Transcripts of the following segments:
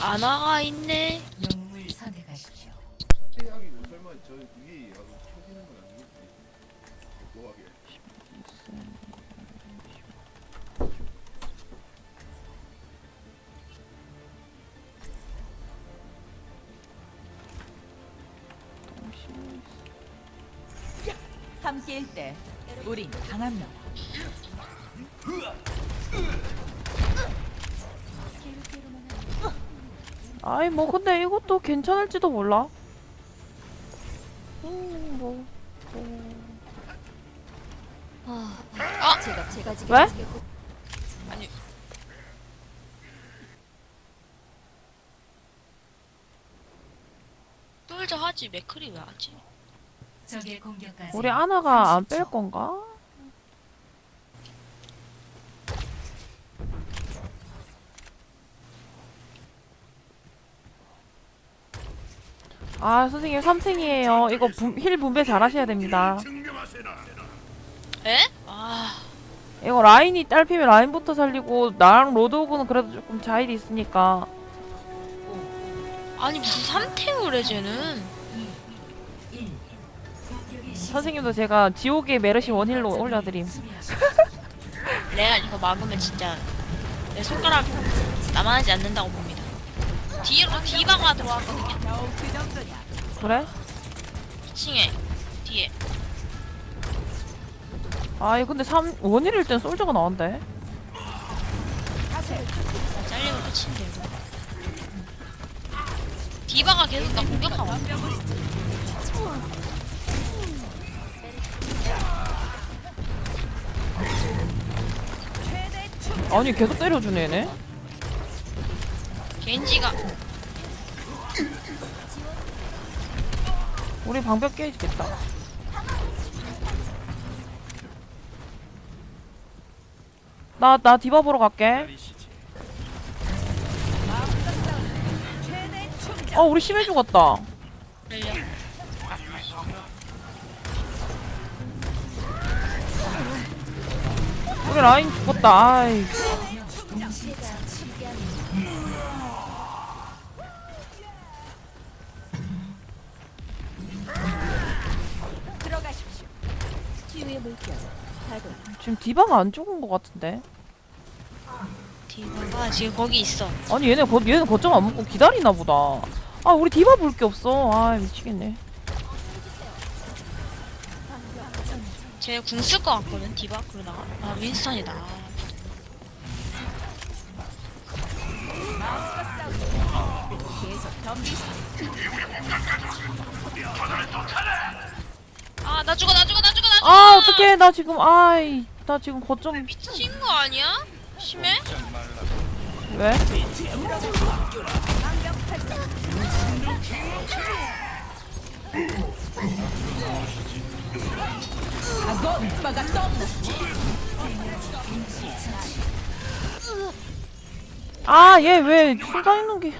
아나가 있네. 영웅을 선택하십시오. 함께일 때 우린 강합니다. 아이 뭐 근데 이것도 괜찮을지도 몰라. 음, 뭐. 아, 제가 제가 지금 왜? 아니. 뚫자 하지 맥크리 왜 하지? 적의 공격까지 우리 아나가 안 뺄 30초. 건가? 아 선생님 3층이에요. 이거 분- 힐 분배 잘 하셔야 됩니다. 에? 아, 이거 라인이 딸피면 라인부터 살리고 나랑 로드오그는 그래도 조금 자일이 있으니까 아니 무슨 해 쟤는? 1. 공격이 시작. 선생님도 제가 지옥의 메르시 원힐로 올려드림. 내가 이거 막으면 진짜 내 손가락 남아나지 않는다고 봅니다. 뒤로 디바가 들어왔거든요. 그? 그래? 2층에 뒤에. 아이 근데 3 원힐일 땐 솔저가 나온대. 잘리면 끝인데 이거. 디바가 계속 나 공격하고. 있어. 아니 계속 때려주네 얘네. 겐지가 우리 방벽 깨지겠다. 나, 나 디바 보러 갈게. 어, 우리 심해 죽었다. 우리 라인 죽었다. 아이. 지금 디바가 안 죽은 것 같은데. 디바가 지금 거기 있어. 아니, 얘네, 거, 얘는 거점 안 먹고 기다리나 보다. 아, 우리 디바 볼 게 없어. 아, 미치겠네. 쟤 궁 쓸 것 같거든 디바 그러다가 아 윈스턴이다. 아나 죽어 나 죽어 나 죽어 나 죽어. 아, 어떡해. 나 지금, 아이. 나 지금 거점, 미친 거 아니야? 심해? 왜? 아, 얘 왜 순간 있는 게.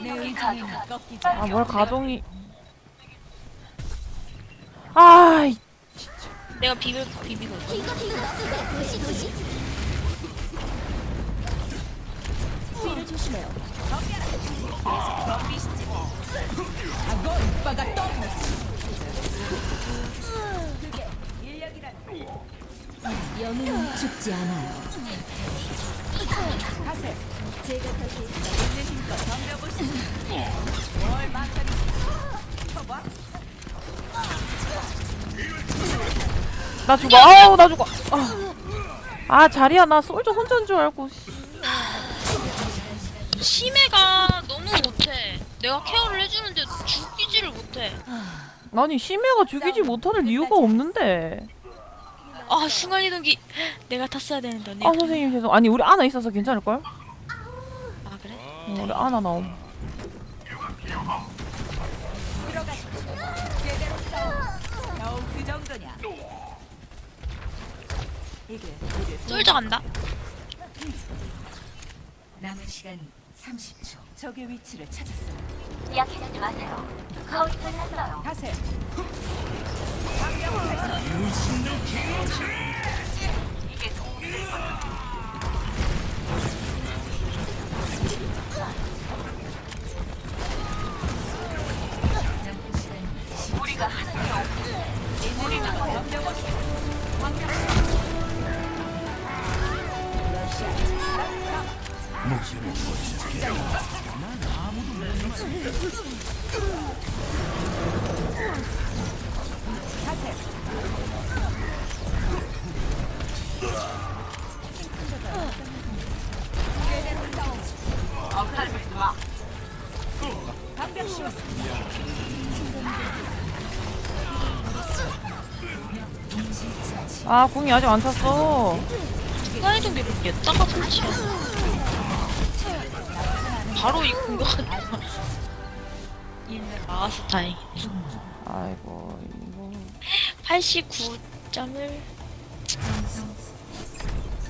내 의지는 꺾이지 아, 뭘 가동이. 아 이. 내가 비빌 비비고 인력이란 영웅은 죽지 않아요 나 죽어. 아우, 나 죽어. 아, 아 자리야. 나 솔저 혼자인 줄 알고. 씨. 심해가 너무 못해. 내가 케어를 해주는데 죽이지를 못해. 아니, 심해가 죽이지 못하는 이유가 없는데. 아 순간 이동기 내가 탔어야 되는데 언니. 아, 선생님 죄송. 아니, 우리 아나 있어서 괜찮을 걸? 아 그래? 어, 우리 아나 나옴. 들어가십시오. 제대로 싸워. 겨우 그 정도냐? 이게 쫄져 간다. 남은 시간 30초. 적의 위치를 찾았습니다. 약해지지 마세요 거의 끝났어요 가세. 남은 아 궁이 아직 안 찼어 사이드 미를 냈다가 설치해. 바로 이 공격하는 나와서 다행. 아이고 이거 89점을 점수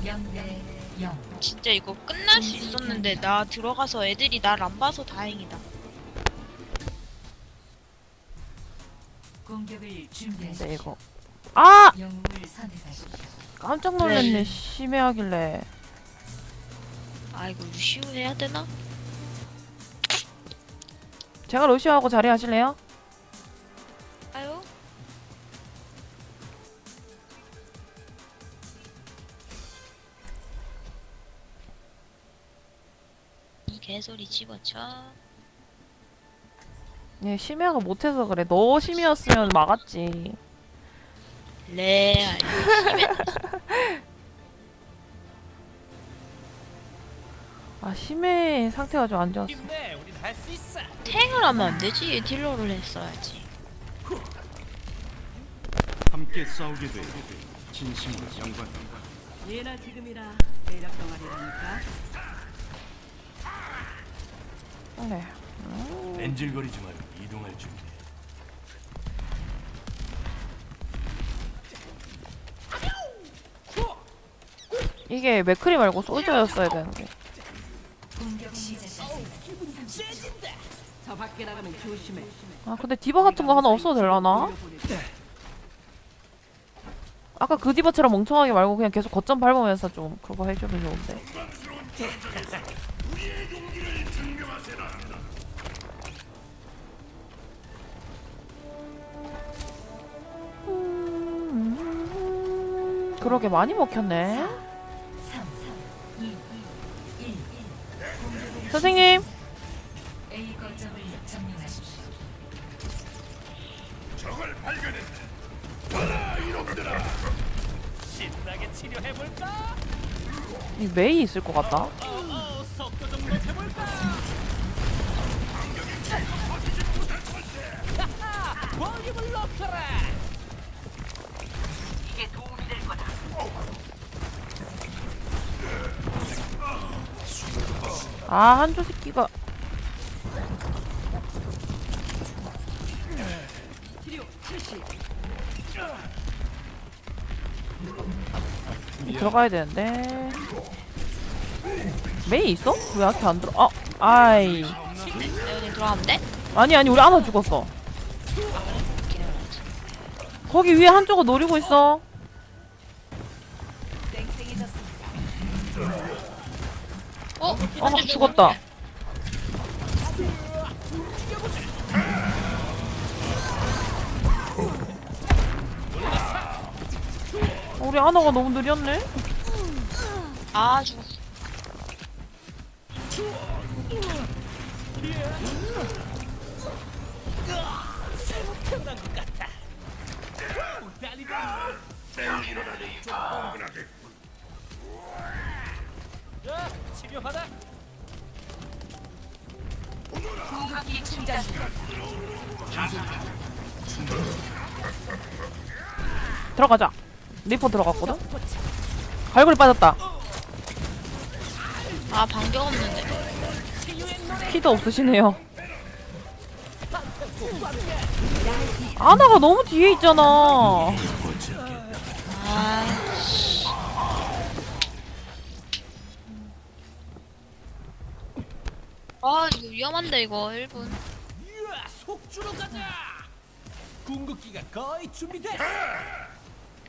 0대 0 진짜 이거 끝날 수 있었는데 나 들어가서 애들이 날 안 봐서 다행이다. 근데 준비하십시오 이거 아 깜짝 놀랐네 네. 심해하길래 아 이거 루시우 해야 되나? 제가 러시아하고 자리 하실래요? 아유. 이 개소리 집어쳐. 예 심해가 못해서 그래 너 심해였으면 막았지 레알. 아 심해 상태가 좀 안 좋았어 탱을 하면 안 되지. 딜러를 했어야지. 함께 싸우게 돼 진심으로 영광. 예나 지금이나 매력 덩어리라니까. 그래 뺀질거리지 말고 이동할 준비. 이게 맥크리 말고 솔저였어야 되는데. 아 근데 디바 같은 거 하나 없어도 되려나? 아까 그 디바처럼 멍청하게 말고 그냥 계속 거점 밟으면서 좀 그거 해주면 좋은데 그러게 많이 먹혔네 3 2 1 1 선생님 이 메이 있을 것 같다 아 한조 새끼가 실시. 들어가야 되는데 메이 있어? 왜 이렇게 안 들어? 아 아이 돼? 아니 아니 우리 하나 죽었어 거기 위에 한쪽은 노리고 있어 어? 어 죽었다 우리 하나가 너무 느렸네 아 죽었어. 충전. 들어가자 리퍼 들어갔거든 갈고리 빠졌다 아 반격 없는데. 피도 없으시네요 아나가 너무 뒤에 있잖아 아. 아 이거 위험한데 이거 1분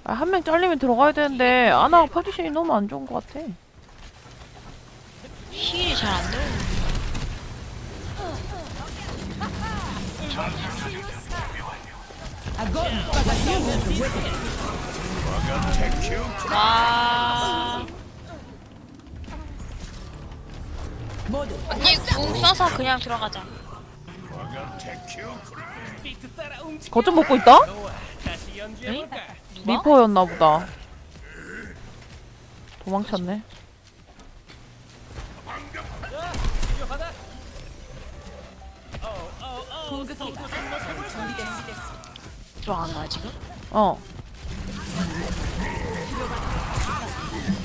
아, 한 명 잘리면 들어가야 되는데 아나 포지션이 너무 안 좋은 것 같아. 힐이 잘 안 들어. 와. 언니 궁 써서 그냥 들어가자. 거점 먹고 있다? 응? 누가? 리퍼였나 보다. 도망쳤네. 거야 지금? 어.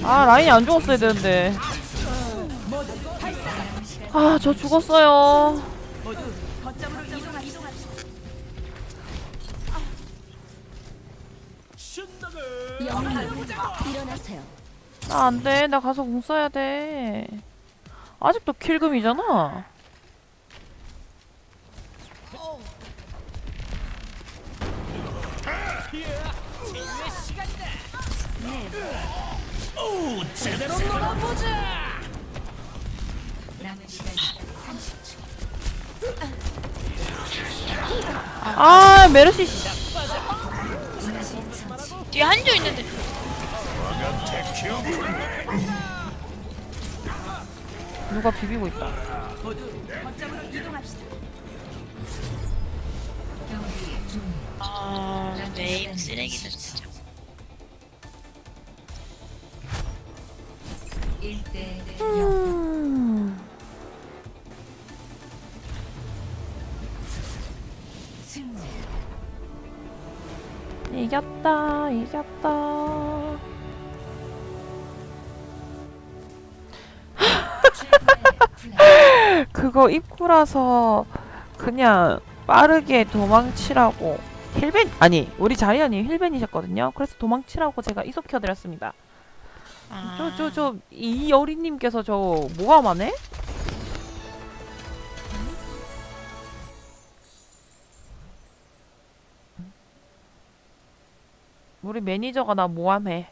아 라인이 안 죽었어야 되는데. 아 저 죽었어요. 영웅 일어나세요. 나 안 돼. 나 가서 공 써야 돼. 아직도 킬금이잖아. 남은 시간 30초. 아 메르시 씨. 뒤에 한조 있는데. 누가 비비고 있다. 아, 네임 쓰레기다 진짜. 1대 0. 이겼다. 이겼다. 그거 입구라서 그냥 빠르게 도망치라고 힐벤 아니 우리 자리아님 힐벤이셨거든요. 그래서 도망치라고 제가 이속혀드렸습니다. 아, 저저저 이 여리님께서 저 모함하네? 우리 매니저가 나 모함해.